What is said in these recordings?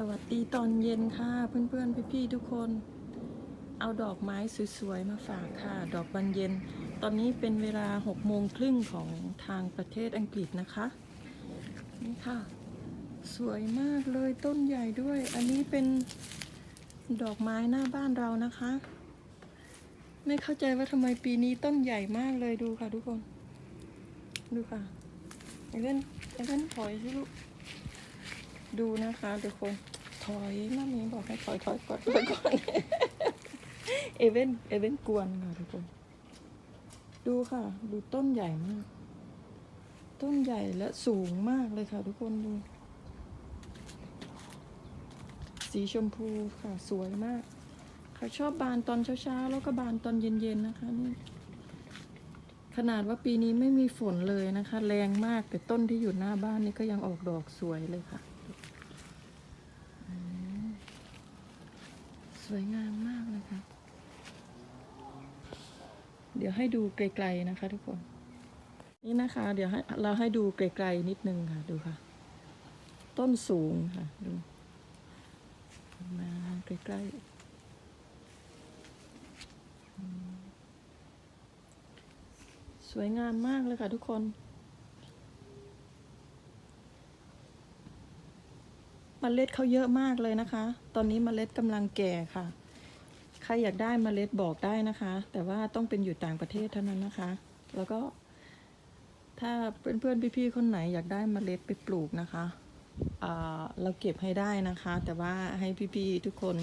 สวัสดีตอนเย็นค่ะ เพื่อนๆ พี่ๆ ทุกคน เอาดอกไม้สวยๆ มาฝากค่ะ ดอกบานเย็น ตอนนี้เป็นเวลา6โมงครึ่งของทางประเทศอังกฤษนะคะ นี่ค่ะ สวยมากเลยต้นใหญ่ด้วย อันนี้เป็นดอกไม้หน้าบ้านเรานะคะ ไม่เข้าใจว่าทำไมปีนี้ต้นใหญ่มากเลยดูค่ะทุกคน ดูค่ะไอเว่นไอเว่นถอยสิลูก ดูนะคะทุกคน ถอยน้ามีบอกให้ถอยถอยก่อนถอยก่อนเอเว่นเอเว่นกวนค่ะทุกคน ดูค่ะ ดูต้นใหญ่มาก ต้นใหญ่และสูงมากเลยค่ะ ทุกคนดู สีชมพูค่ะสวยมากใครชอบบานตอนเช้าๆ แล้วก็บานตอนเย็นๆนะคะนี่ขนาดว่าปีนี้ไม่มีฝนเลยนะคะ แรงมากแต่ต้นที่อยู่หน้าบ้านนี่ก็ยังออกดอกสวยเลยค่ะ สวยงามมากเลยค่ะเดี๋ยวให้ดูไกลๆนะคะทุกคน นี่นะคะ เดี๋ยวให้เราให้ดูไกลๆนิดนึงค่ะ ดูค่ะ ต้นสูงค่ะ ดู มาใกล้ๆ สวยงามมากเลยค่ะทุกคน เมล็ดเขาเยอะมากเลยนะคะ ตอนนี้เมล็ดกำลังแก่ค่ะ ใครอยากได้เมล็ดบอกได้นะคะ แต่ว่าต้องเป็นอยู่ต่างประเทศเท่านั้นนะคะ แล้วก็ ถ้าเพื่อนๆพี่ๆคนไหนอยากได้เมล็ดไปปลูกนะคะเราเก็บให้ได้นะคะ แต่ว่าให้พี่ๆทุกคน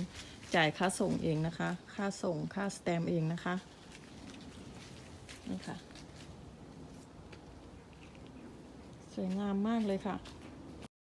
จ่ายค่าส่งเองนะคะ ค่าส่งค่าสแตมเองนะคะนี่ค่ะสวยงามมากเลยค่ะ